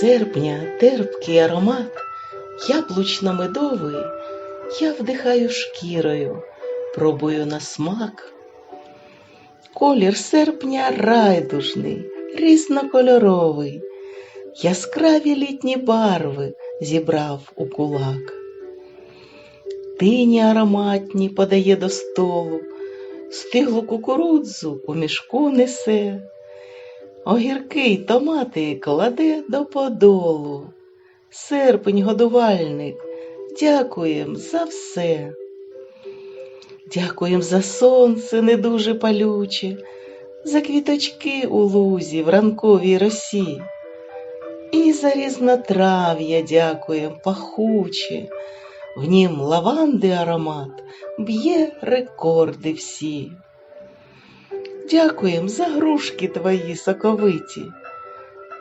серпня терпкий аромат, яблучно-медовий, я вдихаю шкірою, пробую на смак. Колір серпня райдужний, різнокольоровий, яскраві літні барви зібрав у кулак. Тині ароматні подає до столу, стиглу кукурудзу у мішку несе, огірки й томати кладе до подолу. Серпень годувальник, дякуєм за все. Дякуєм за сонце не дуже палюче, за квіточки у лузі в ранковій росі. І за різнотрав'я дякуєм пахуче, в нім лаванди аромат б'є рекорди всі. Дякуєм за грушки твої соковиті,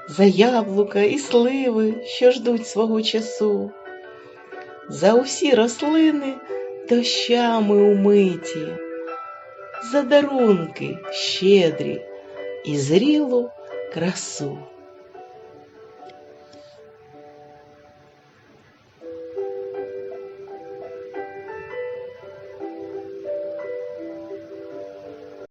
за яблука і сливи, що ждуть свого часу, за усі рослини дощами умиті, за дарунки щедрі і зрілу красу.